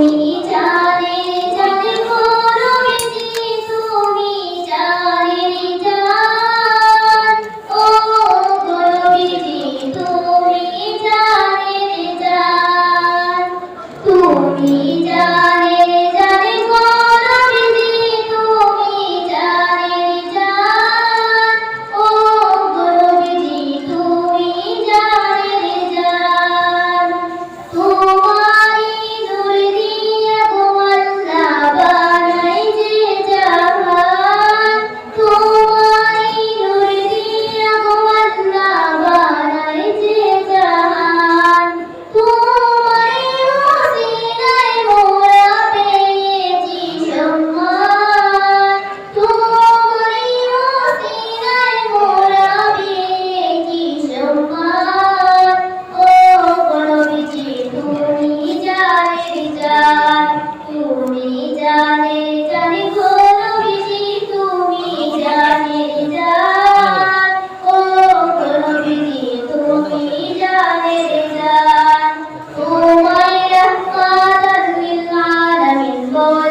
তুমি জানে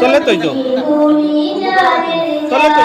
তোলে তো। তোলে তো